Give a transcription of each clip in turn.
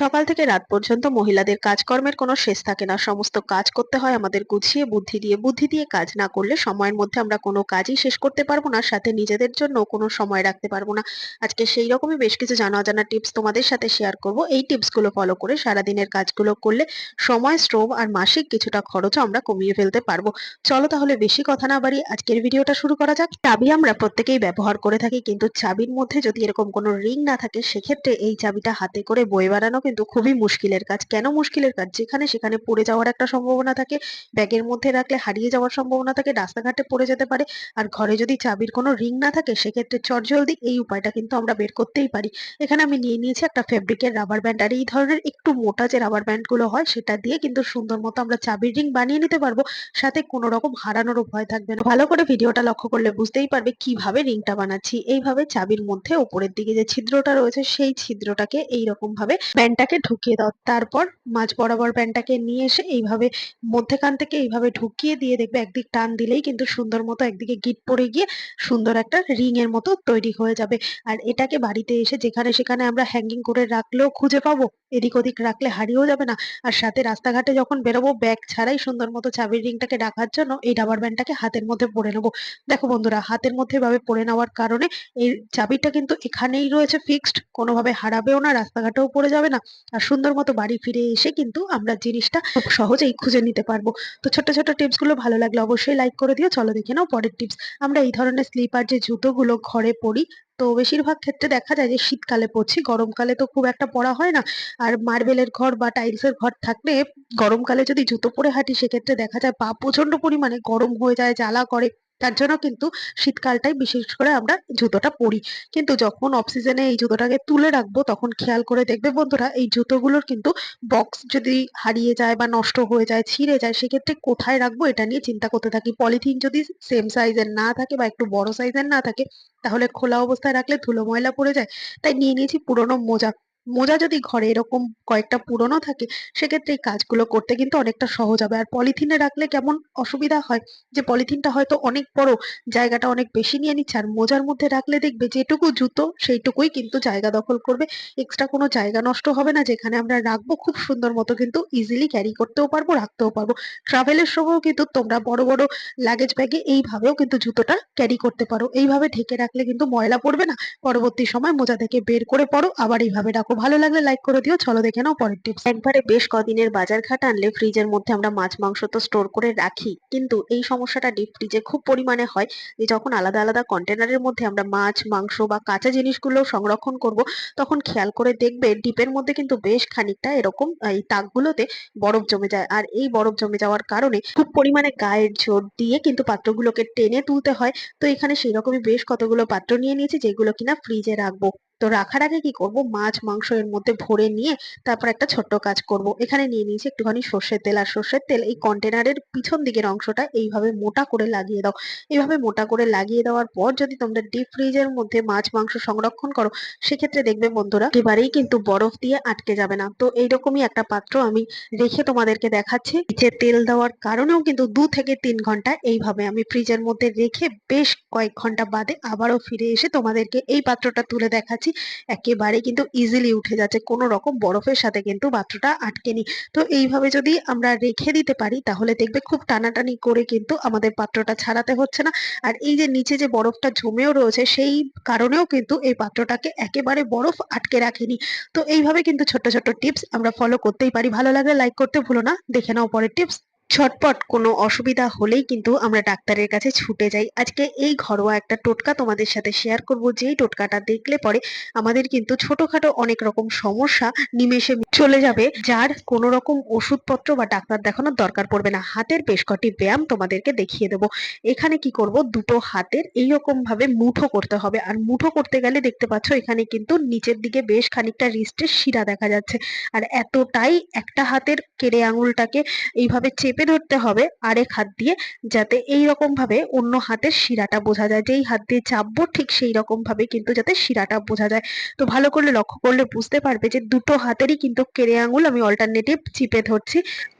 সকাল থেকে রাত পর্যন্ত মহিলাদের কাজকর্মের কোনো শেষ থাকে না। সমস্ত কাজ করতে হয় আমাদের গুছিয়ে, বুদ্ধি দিয়ে বুদ্ধি দিয়ে কাজ না করলে সময়ের মধ্যে আমরা কোনো কাজই শেষ করতে পারব না, সাথে নিজেদের জন্য কোনো সময় রাখতে পারব না। আজকে সেই রকমই বেশ কিছু জানা অজানা টিপস তোমাদের সাথে শেয়ার করব। এই টিপসগুলো ফলো করে সারাদিনের কাজগুলো করলে সময়, শ্রম আর মাসিক কিছুটা খরচও আমরা কমিয়ে ফেলতে পারব। চলো তাহলে বেশি কথা না বাড়ি আজকের ভিডিওটা শুরু করা যাক। চাবি আমরা প্রত্যেকেই ব্যবহার করে থাকি, কিন্তু চাবির মধ্যে যদি এরকম কোনো রিং না থাকে, সেক্ষেত্রে এই চাবিটা হাতে করে বয়ে বেড়ানো কিন্তু খুবই মুশকিলের কাজ। কেন মুশকিলের কাজ? যেখানে সেখানে পড়ে যাওয়ার একটা সম্ভাবনা থাকে, ব্যাগের মধ্যে রাখলে হারিয়ে যাওয়ার সম্ভাবনা থাকে, রাস্তাঘাটে পড়ে যেতে পারে, আর ঘরে যদি চাবির কোনো রিং না থাকে, সেক্ষেত্রে চটজলদি এই উপায়টা কিন্তু আমরা বের করতেই পারি। এখানে আমি নিয়ে নিয়েছি একটা ফেব্রিকের রাবার ব্যান্ড আর এই ধরনের একটু মোটা যে রাবার ব্যান্ডগুলো হয়, সেটা দিয়ে কিন্তু সুন্দর মতো আমরা চাবির রিং বানিয়ে নিতে পারব। সাথে কোনো রকম হারানোরও ভয় থাকবে না। ভালো করে ভিডিওটা লক্ষ্য করলে বুঝতেই পারবে কীভাবে রিংটা বানাচ্ছি। এইভাবে চাবির মধ্যে উপরের দিকে যে ছিদ্রটা রয়েছে, সেই ছিদ্রটাকে এইরকম ভাবে ব্যান্ডটাকে ঢুকিয়ে দাও। তারপর মাঝ বরাবর ব্যান্ডটাকে নিয়ে এসে এইভাবে মধ্যেখান থেকে এইভাবে ঢুকিয়ে দিয়ে দেখবে একদিক টান দিলেই কিন্তু সুন্দর মতো একদিকে গিট পড়ে গিয়ে সুন্দর একটা রিং এর মতো তৈরি হয়ে যাবে। আর এটাকে বাড়িতে এসে যেখানে সেখানে আমরা হ্যাঙ্গিং করে রাখলেও খুঁজে পাবো। এদিক ওদিক রাখলে হারিয়েও যাবে না। আর সাথে রাস্তাঘাটে যখন বেরোবো, ব্যাগ ছাড়াই সুন্দর মতো চাবির রিংটাকে রাখার জন্য এই রাবার ব্যান্ডটাকে হাতের মধ্যে পরে নেব। দেখো বন্ধুরা, হাতের মধ্যে এভাবে পরে নেওয়ার কারণে এই চাবিটা কিন্তু এখানেই রয়েছে ফিক্সড কোনোভাবে হারাবেও না, রাস্তাঘাটেও পড়ে যাবে না। আর সুন্দর মতো বাড়ি ফিরে এসে কিন্তু আমরা জিনিসটা খুব সহজেই খুঁজে নিতে পারব। তো ছোট ছোট টিপসগুলো ভালো লাগলে অবশ্যই লাইক করে দিও। চলো দেখে নাও পরের টিপস। আমরা এই ধরনের স্লিপার যে জুতোগুলো ঘরে পরি, তো বেশিরভাগ ক্ষেত্রে দেখা যায় যে শীতকালে পরছি, গরমকালে তো খুব একটা পরা হয় না। আর মার্বেলের ঘর বা টাইলসের ঘর থাকলে গরমকালে যদি জুতো পরে হাঁটি, সেক্ষেত্রে দেখা যায় পা প্রচণ্ড পরিমাণে গরম হয়ে যায়, জ্বালা করে। তার জন্য কিন্তু শীতকালটাই বিশেষ করে আমরা জুতোটা পরি। কিন্তু যখন অফ সিজনে এই জুতোটাকে তুলে রাখব, তখন খেয়াল করে দেখবে বন্ধুরা, এই জুতোগুলোর কিন্তু বক্স যদি হারিয়ে যায় বা নষ্ট হয়ে যায়, ছিঁড়ে যায়, সেক্ষেত্রে কোথায় রাখব এটা নিয়ে চিন্তা করতে থাকি। পলিথিন যদি সেম সাইজের না থাকে বা একটু বড় সাইজের না থাকে, তাহলে খোলা অবস্থায় রাখলে ধুলো ময়লা পড়ে যায়। তাই নিয়ে নিয়েছি পুরোনো মোজা। মোজা যদি ঘরে এরকম কয়েকটা পুরনো থাকে, সেক্ষেত্রে এই কাজগুলো করতে কিন্তু অনেকটা সহজ হবে। আর পলিথিনে রাখলে কেমন অসুবিধা হয়? যে পলিথিনটা হয়তো অনেক বড়, জায়গাটা অনেক বেশি নিয়ে নিচ্ছে, আর মোজার মধ্যে রাখলে দেখবে যেটুকু জুতো, সেইটুকুই কিন্তু জায়গা দখল করবে। এক্সট্রা কোনো জায়গা নষ্ট হবে না, যেখানে আমরা রাখব, খুব সুন্দর মতো কিন্তু ইজিলি ক্যারি করতেও পারব, রাখতেও পারব। ট্রাভেলের সময়ও কিন্তু তোমরা বড় বড় লাগেজ ব্যাগে এইভাবেও কিন্তু জুতোটা ক্যারি করতে পারো। এইভাবে ঢেকে রাখলে কিন্তু ময়লা পড়বে না। পরবর্তী সময় মোজা থেকে বের করে পড়ো আবার এইভাবে রাখো ভালো লাগলে লাইক করে দিও, চলো দেখে নাও পরের টিপস একবারে বেশ কদিনের বাজার ঘাট আনলে ফ্রিজের মধ্যে আমরা মাছ, মাংস তো স্টোর করে রাখি। কিন্তু এই সমস্যাটা ডিপ ফ্রিজে খুব পরিমাণে হয় যে যখন আলাদা আলাদা কন্টেনারের মধ্যে আমরা মাছ, মাংস বা কাঁচা জিনিসগুলো সংরক্ষণ করব, তখন খেয়াল করে দেখবে ডিপের মধ্যে কিন্তু বেশ খানিকটা এরকম এই তাকগুলোতে বরফ জমে যায়। আর এই বরফ জমে যাওয়ার কারণে খুব পরিমাণে গায়ের জোর দিয়ে কিন্তু পাত্রগুলোকে টেনে তুলতে হয়। তো এখানে সেই রকমই বেশ কতগুলো পাত্র নিয়ে নিয়েছি, যেগুলো কিনা ফ্রিজে রাখব। তো রাখার আগে কি করব? মাছ, মাংস এর মধ্যে ভরে নিয়ে তারপর একটা ছোট্ট কাজ করব। এখানে নিয়ে নিয়েছি একটুখানি সর্ষের তেল। আর সর্ষের তেল এই কন্টেনারের পিছন দিকের অংশটা এইভাবে মোটা করে লাগিয়ে দাও। এইভাবে মোটা করে লাগিয়ে দেওয়ার পর যদি তোমরা ডিপ ফ্রিজের মধ্যে মাছ, মাংস সংরক্ষণ করো, সেক্ষেত্রে দেখবে বন্ধুরা এবারেই কিন্তু বরফ দিয়ে আটকে যাবে না। তো এইরকমই একটা পাত্র আমি রেখে তোমাদেরকে দেখাচ্ছি। নিচে তেল দেওয়ার কারণেও কিন্তু দু থেকে তিন ঘণ্টা এইভাবে আমি ফ্রিজের মধ্যে রেখে বেশ কয়েক ঘণ্টা বাদে আবারও ফিরে এসে তোমাদেরকে এই পাত্রটা তুলে দেখাচ্ছি। একেবারে কিন্তু ইজিলি উঠে যাচ্ছে। কোনো রকম বরফের সাথে কিন্তু পাত্রটা আটকেনি। তো এইভাবে যদি আমরা রেখে দিতে পারি, তাহলে দেখবে খুব টানাটানি করে কিন্তু আমাদের পাত্রটা ছাড়াতে হচ্ছে না। আর এই যে নিচে যে বরফটা জমেও রয়েছে, সেই কারণেও কিন্তু এই পাত্রটাকে একেবারে বরফ আটকে রাখেনি। তো এইভাবে কিন্তু ছোট্ট ছোট্ট টিপস আমরা ফলো করতেই পারি। ভালো লাগলে লাইক করতে ভুলো না। দেখে নাও পরের টিপস ছটপট কোনো অসুবিধা হলেই কিন্তু আমরা ডাক্তারের কাছে ছুটে যাই। আজকে এই ঘরোয়া একটা টোটকা তোমাদের সাথে শেয়ার করব। যেই টোটকাটা দেখলে পরে আমাদের কিন্তু ছোটখাটো অনেক রকম সমস্যা নিমেষে চলে যাবে, যার কোনো রকম ওষুধপত্র বা ডাক্তার দেখানোর দরকার পড়বে না। হাতের বেশ কটি ব্যায়াম তোমাদেরকে দেখিয়ে দেবো। এখানে কি করব? দুটো হাতের এইরকম ভাবে মুঠো করতে হবে। আর মুঠো করতে গেলে দেখতে পাচ্ছ এখানে কিন্তু নিচের দিকে বেশ খানিকটা রিস্টের শিরা দেখা যাচ্ছে। আর এতটাই একটা হাতের কেড়ে আঙুলটাকে এইভাবে চেপে চেপে ধরতে হবে আরেক হাত দিয়ে যাতে এইরকম ভাবে অন্য হাতের শিরাটা বোঝা যায়। যেই হাত দিয়ে চাপবো ঠিক সেই রকম ভাবে কিন্তু যাতে শিরাটা বোঝা যায়। তো ভালো করে লক্ষ্য করলে বুঝতে পারবে যে দুটো হাতেরই কিন্তু কেড়ে আঙুল আমি অল্টারনেটিভ চিপে ধরছি।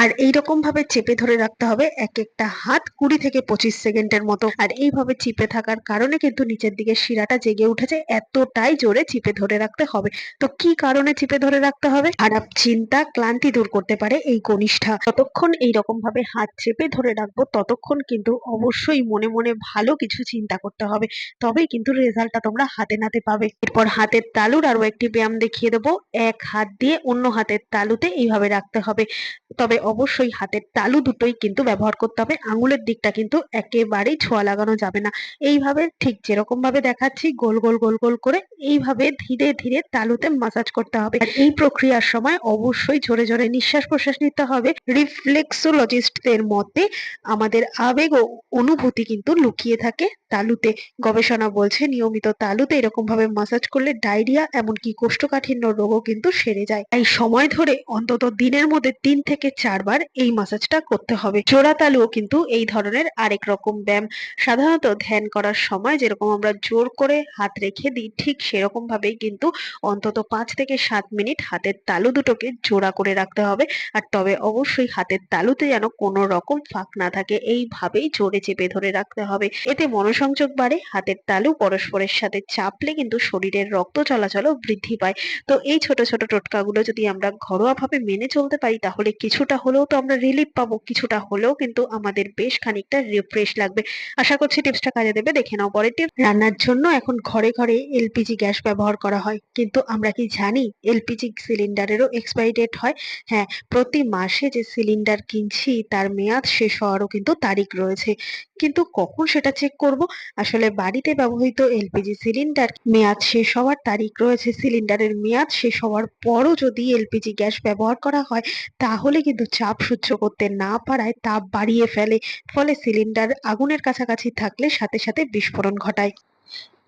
আর এইরকম ভাবে চেপে ধরে রাখতে হবে এক একটা হাত কুড়ি থেকে পঁচিশ সেকেন্ডের মতো। আর এইভাবে চিপে থাকার কারণে কিন্তু নিচের দিকে শিরাটা জেগে উঠেছে, এতটাই জোরে চিপে ধরে রাখতে হবে। তো কি কারণে চিপে ধরে রাখতে হবে? খারাপ চিন্তা, ক্লান্তি দূর করতে পারে এই কনিষ্ঠা। যতক্ষণ এইরকম ভাবে হাত চেপে ধরে রাখব, ততক্ষণ কিন্তু অবশ্যই মনে মনে ভালো কিছু চিন্তা করতে হবে। তবেই কিন্তু রেজাল্টটা তোমরা হাতে নাতে পাবে। এরপর হাতের তালুর আরও একটি ব্যায়াম দেখিয়ে দেবো। এক হাত দিয়ে অন্য হাতের তালুতে এইভাবে রাখতে হবে। তবে অবশ্যই হাতের তালু দুটোই কিন্তু ব্যবহার করতে হবে। আঙুলের দিকটা কিন্তু একেবারেই ছোঁয়া লাগানো যাবে না। এইভাবে ঠিক যেরকম ভাবে দেখাচ্ছি, গোল গোল গোল গোল করে এইভাবে ধীরে ধীরে তালুতে মাসাজ করতে হবে। এই প্রক্রিয়ার সময় অবশ্যই জোরে জোরে নিঃশ্বাস প্রশ্বাস নিতে হবে। রিফ্লেক্সোলজিস্টদের মতে আমাদের আবেগ ও অনুভূতি কিন্তু লুকিয়ে থাকে তালুতে। গবেষণা বলছে নিয়মিত তালুতে এরকম ভাবে মাসাজ করলে ডায়রিয়া এমনকি কোষ্ঠকাঠিন্য রোগও কিন্তু সেরে যায়। এই সময় ধরে অন্তত দিনের মধ্যে তিন থেকে চারবার এই মাসাজটা করতে হবে। জোড়া তালুও কিন্তু এই ধরনের আরেক রকম ব্যায়াম। সাধারণত ধ্যান করার সময় যেরকম আমরা জোর করে হাত রেখে দিই, ঠিক সেরকম ভাবেই কিন্তু অন্তত পাঁচ থেকে সাত মিনিট হাতের তালু দুটোকে জোড়া করে রাখতে হবে। আর তবে অবশ্যই হাতের তালুতে যেন কোনো রকম ফাঁক না থাকে। এইভাবেই জোরে চেপে ধরে রাখতে হবে। এতে মনোসংযোগ বাড়ে, হাতের তালু পরস্পরের সাথে চাপলে কিন্তু শরীরের রক্ত চলাচলও বৃদ্ধি পায়। তো এই ছোট ছোট টোটকাগুলো যদি আমরা ঘরোয়াভাবে মেনে চলতে পারি, তাহলে কিছুটা হলেও তো আমরা রিলিফ পাবো, কিছুটা হলেও কিন্তু আমাদের বেশ খানিকটা রিফ্রেশ লাগবে। আশা করছি টিপসটা কাজে দেবে। দেখে নাও পরের টিপস। রান্নার জন্য এখন ঘরে ঘরে এলপিজি গ্যাস ব্যবহার করা হয়। কিন্তু আমরা কি জানি এলপিজি সিলিন্ডারেরও এক্সপায়ারি ডেট হয়। হ্যাঁ প্রতি মাসে যে সিলিন্ডার কিনছি তার মেয়াদ শেষ হওয়ারও কিন্তু তারিখ রয়েছে। কিন্তু কখন সেটা চেক করব? আসলে বাড়িতে ব্যবহৃত এলপিজি সিলিন্ডার মেয়াদ শেষ হওয়ার তারিখ রয়েছে। সিলিন্ডারের মেয়াদ শেষ হওয়ার পরও যদি এলপিজি গ্যাস ব্যবহার করা হয়, তাহলে কিন্তু চাপ সহ্য করতে না পারায় তাপ বাড়িয়ে ফেলে। ফলে সিলিন্ডার আগুনের কাছাকাছি থাকলে সাথে সাথে বিস্ফোরণ ঘটায়।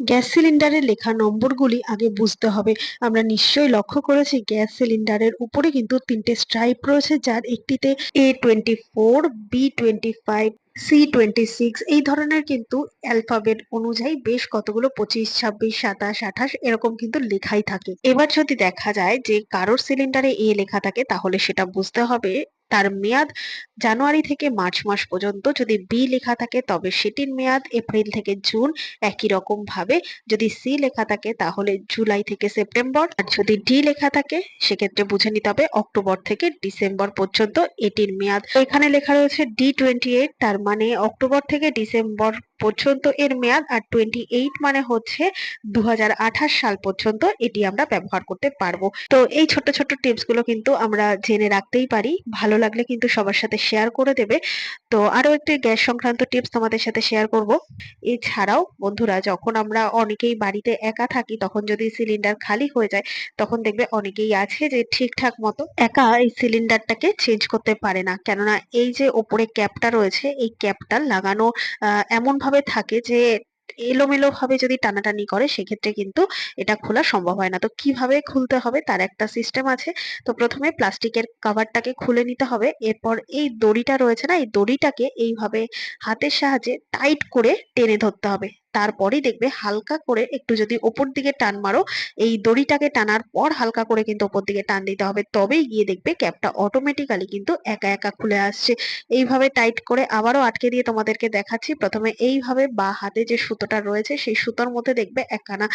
গ্যাস সিলিন্ডারের লেখা নম্বরগুলি আগে বুঝতে হবে। আমরা নিশ্চয়ই লক্ষ্য করেছি গ্যাস সিলিন্ডারের উপরে কিন্তু তিনটে স্ট্রাইপ রয়েছে, যার একটিতে A twenty four B twenty five C twenty six এই ধরনের কিন্তু অ্যালফাবেট অনুযায়ী বেশ কতগুলো পঁচিশ, ছাব্বিশ, সাতাশ, আঠাশ এরকম কিন্তু লেখাই থাকে। এবার যদি দেখা যায় যে কারোর সিলিন্ডারে এ লেখা থাকে, তাহলে সেটা বুঝতে হবে তার মেয়াদ জানুয়ারি থেকে মার্চ মাস পর্যন্ত যদি বি লেখা থাকে, তবে সেটির মেয়াদ এপ্রিল থেকে জুন একই রকম ভাবে। যদি সি লেখা থাকে, তাহলে জুলাই থেকে সেপ্টেম্বর। আর যদি ডি লেখা থাকে, সেক্ষেত্রে বুঝে নিতে হবে অক্টোবর থেকে ডিসেম্বর পর্যন্ত এটির মেয়াদ। এখানে লেখা রয়েছে ডি টোয়েন্টি এইট, তার মানে অক্টোবর থেকে ডিসেম্বর পর্যন্ত এর মেয়াদ আর টোয়েন্টি এইট মানে হচ্ছে দু হাজার আঠাশ সাল পর্যন্ত এটি আমরা ব্যবহার করতে পারব। তো এই ছোট ছোট টিপসগুলো কিন্তু আমরা জেনে রাখতেই পারি। ভালো লাগলে কিন্তু সবার সাথে শেয়ার করে দেবে। তো আরও একটি গ্যাস সংক্রান্ত টিপস তোমাদের সাথে শেয়ার করব। এছাড়াও বন্ধুরা, যখন আমরা অনেকেই বাড়িতে একা থাকি, তখন যদি সিলিন্ডার খালি হয়ে যায়, তখন দেখবে অনেকেই আছে যে ঠিকঠাক মতো একা এই সিলিন্ডারটাকে চেঞ্জ করতে পারে না। কেননা এই যে ওপরে ক্যাপটা রয়েছে, এই ক্যাপটা লাগানো এমন ভাবে থাকে যে এলোমেলো ভাবে যদি টানাটানি করে, সেক্ষেত্রে কিন্তু এটা খোলা সম্ভব হয় না। তো কীভাবে খুলতে হবে? তার একটা সিস্টেম আছে। তো প্রথমে প্লাস্টিকের কাভারটাকে খুলে নিতে হবে। এরপর এই দড়িটা রয়েছে না, এই দড়িটাকে এইভাবে হাতের সাহায্যে টাইট করে টেনে ধরতে হবে। তারপরেই দেখবে হালকা করে একটু যদি ওপর দিকে টান মারো, এই দড়িটাকে টানার পর হালকা করে কিন্তু ওপর দিকে টান দিতে হবে। তবেই গিয়ে দেখবে ক্যাপটা অটোমেটিক্যালি কিন্তু একা একা খুলে আসছে। এইভাবে টাইট করে আবারও আটকে দিয়ে তোমাদেরকে দেখাচ্ছি। প্রথমে এইভাবে বা হাতে যে সুতোটা রয়েছে, সেই সুতোর মধ্যে দেখবে একখানা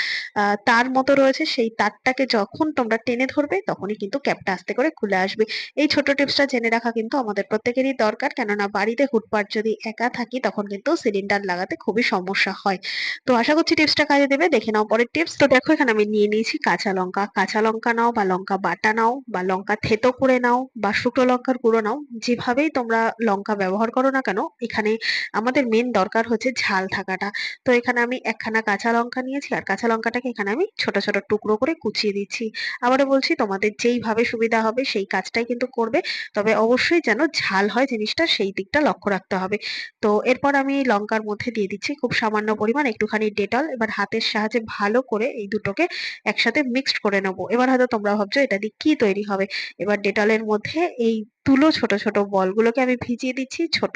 তার মতো রয়েছে। সেই তারটাকে যখন তোমরা টেনে ধরবে, তখনই কিন্তু ক্যাপটা আস্তে করে খুলে আসবে। এই ছোট টিপসটা জেনে রাখা কিন্তু আমাদের প্রত্যেকেরই দরকার। কেননা বাড়িতে হুটপাট যদি একা থাকি, তখন কিন্তু সিলিন্ডার লাগাতে খুবই সমস্যা হয়। তো আশা করছি টিপসটা কাজে দেবে। দেখে নাও পরের টিপস তো দেখো, এখানে আমি নিয়ে নিয়েছি কাঁচা লঙ্কা। কাঁচা লঙ্কা নাও বা লঙ্কা বাটা নাও বা লঙ্কা থেতো করে নাও বা শুকনো লঙ্কার গুঁড়ো নাও। যেভাবেই তোমরা লঙ্কা ব্যবহার করো না কেন, এখানে আমাদের মেন দরকার হচ্ছে ঝাল থাকাটা। তো এখানে আমি একখানা কাঁচা লঙ্কা নিয়েছি আর কাঁচা লঙ্কাটাকে এখানে আমি ছোট ছোট টুকরো করে কুচিয়ে দিচ্ছি। আবারও বলছি, তোমাদের যেইভাবে সুবিধা হবে সেই কাজটাই কিন্তু করবে। তবে অবশ্যই যেন ঝাল হয় জিনিসটা, সেই দিকটা লক্ষ্য রাখতে হবে। তো এরপর আমি লঙ্কার মধ্যে দিয়ে দিচ্ছি খুব সামান্য পরিমাণ একটুখানি ডেটল এবার হাতের সাহায্যে ভালো করে এই দুটোকে একসাথে মিক্সড করে নেব। এবার হয়তো তোমরা ভাবছ, এটা দিয়ে কি তৈরি হবে? এবার ডেটলের মধ্যে এই তুলো ছোট, ছোট বলগুলোকে আমি ভিজিয়ে দিচ্ছি। ছোট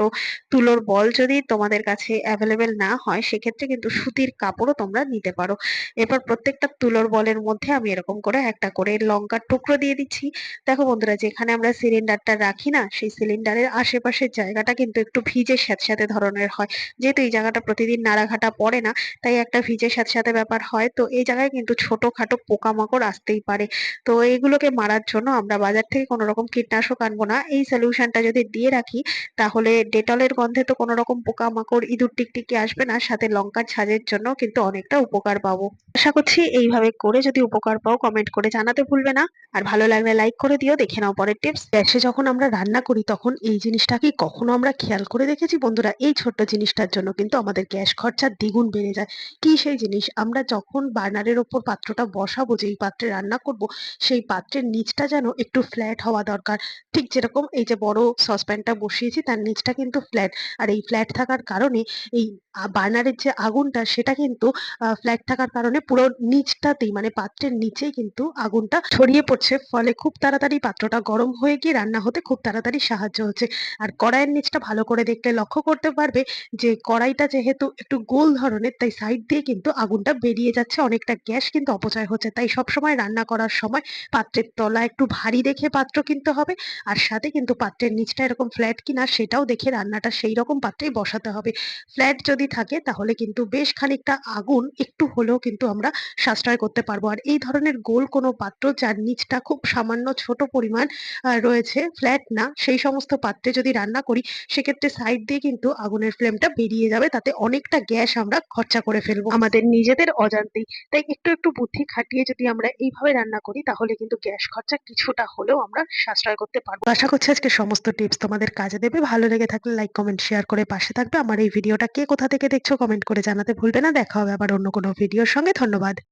তুলোর বল যদি তোমাদের কাছে এভেইলেবল না হয় সেক্ষেত্রে কিন্তু সুতির কাপড়ও তোমরা নিতে পারো। এরপর প্রত্যেকটা তুলোর বলের মধ্যে আমি এরকম করে একটা করে লঙ্কার টুকরো দিয়ে দিচ্ছি। দেখো বন্ধুরা যেখানে আমরা সিলিন্ডারটা রাখি না সেই সিলিন্ডারের আশেপাশের জায়গাটা কিন্তু একটু ভিজে স্যাঁতস্যাঁতে ধরনের হয়। যেহেতু এই জায়গাটা প্রতিদিন নাড়াঘাটা পড়ে না তাই একটা ভিজে স্যাঁতস্যাঁতে ব্যাপার হয়। তো এই জায়গায় কিন্তু ছোটখাটো পোকামাকড় আসতেই পারে। তো এইগুলোকে মারার জন্য আমরা বাজার থেকে কোনো রকম কীটনাশক আনব না। এই সলিউশনটা যদি দিয়ে রাখি তাহলে ডেটলের গন্ধে তো কোনো রকম পোকামাকড়, ইঁদুর টিকটিকি আসবে না। সাথে লঙ্কার ঝাঁজের জন্য কিন্তু অনেকটা উপকার পাবো। আশা করছি এইভাবে করে যদি উপকার পাও কমেন্ট করে জানাতে ভুলবে না। আর ভালো লাগলে লাইক করে দিও। দেখে নাও পরের টিপস। গ্যাসে যখন আমরা রান্না করি তখন এই জিনিসটা কি কখনো আমরা খেয়াল করে দেখেছি বন্ধুরা? এই ছোট্ট জিনিসটার জন্য কিন্তু আমাদের গ্যাস খরচা দ্বিগুণ বেড়ে যায়। কি সেই জিনিস? আমরা যখন বার্নারের ওপর পাত্রটা বসাবো যেই পাত্রে রান্না করব সেই পাত্রের নিচটা যেন একটু ফ্ল্যাট হওয়া দরকার। ঠিক যেরকম এই যে বড় সসপ্যানটা বসিয়েছি তার নিচটা কিন্তু ফ্ল্যাট। আর এই ফ্ল্যাট থাকার কারণে এই বার্নারের যে আগুনটা সেটা কিন্তু ফ্ল্যাট থাকার কারণে পুরো নিচটাতেই মানে পাত্রের নিচেই কিন্তু আগুনটা ছড়িয়ে পড়ছে। ফলে খুব তাড়াতাড়ি পাত্রটা গরম হয়ে গিয়ে রান্না হতে খুব তাড়াতাড়ি সাহায্য হচ্ছে। আর কড়াইয়ের নিচটা ভালো করে দেখলে লক্ষ্য করতে পারবে যে কড়াইটা যেহেতু একটু গোল ধরনের, তাই সাইড দিয়ে কিন্তু আগুনটা বেরিয়ে যাচ্ছে। অনেকটা গ্যাস কিন্তু অপচয় হচ্ছে। তাই সবসময় রান্না করার সময় পাত্রের তলা একটু ভারী দেখে পাত্র কিনতে হবে। আর সাথে কিন্তু পাত্রের নিচটা এরকম ফ্ল্যাট কিনা সেটাও দেখে রান্নাটা সেই রকম পাত্রেই বসাতে হবে। ফ্ল্যাট যদি থাকে তাহলে কিন্তু বেশ খানিকটা আগুন একটু হলেও কিন্তু আমরা সাশ্রয় করতে পারব। আর এই ধরনের গোল কোনো পাত্র যার নিচটা খুব সামান্য ছোট পরিমাণ রয়েছে, ফ্ল্যাট না, সেই সমস্ত পাত্রে যদি রান্না করি সেক্ষেত্রে সাইড দিয়ে কিন্তু আগুনের ফ্লেমটা বেরিয়ে যাবে। তাতে অনেকটা গ্যাস আমরা খরচা করে ফেলব আমাদের নিজেদের অজান্তেই। তাই একটু, একটু বুদ্ধি খাটিয়ে যদি আমরা এইভাবে রান্না করি তাহলে কিন্তু গ্যাস খরচা কিছুটা হলেও আমরা সাশ্রয় করতে পারব। আশা করছি আজকে সমস্ত টিপস তোমাদের কাজে দেবে। ভালো লেগে থাকলে লাইক, কমেন্ট, শেয়ার করে পাশে থাকবে। আমার এই ভিডিওটা কে কোথা থেকে দেখছ কমেন্ট করে জানাতে ভুলবে না। দেখা হবে আবার অন্য কোনো ভিডিওর সঙ্গে। ধন্যবাদ।